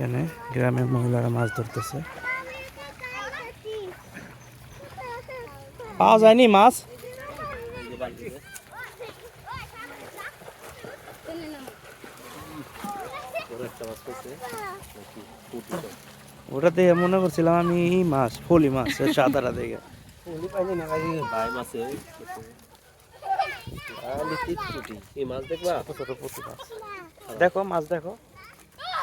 এখানে গ্রামের মহিলারা মাছ ধরতেছে। পাওয়া যায়নি মাছ? ওটা দেখে মনে করছিলাম আমি মাছ, ফলি মাছ সাদাটা দেখে। দেখো, মাছ দেখো।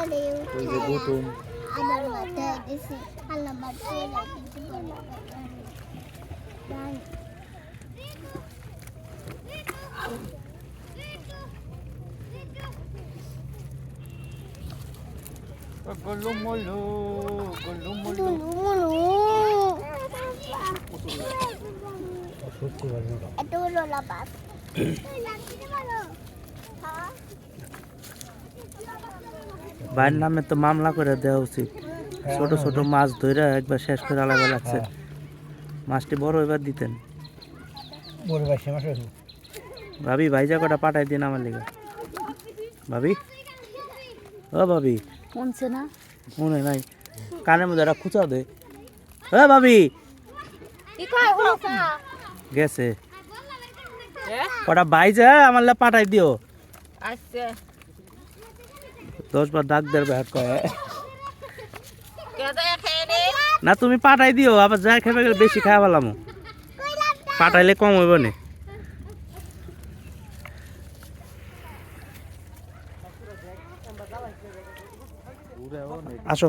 ওই যে গুটুম আমার মাথায় দিছে আল্লাহ মাথায় রাখিছে বলা এত হলো লাপাস ভাইয়ের নামে তো মামলা করে দেওয়া উচিত। ছোট ছোট মাছ ধরে একবার শেষ করে আলাদা লাগছে। মাছটি বড় এবার দিতেন। ভাবি ভাইজা কটা পাঠাই দিন আমার লিগে। ভাবি? ও ভাবি। শুনছে না? মনে নাই। কানের মধ্যে একটা খুঁচাও দে। ও ভাবি! গেছে। কটা ভাইজা আমার পাঠাই দিও। আচ্ছা। দশ বার ডাক দেবে ব্যাট না। তুমি পাঠাই দিও আবার যাই খেয়ে গেলে বেশি খাওয়া পেলাম পাঠাইলে কম হইব নি। আসো।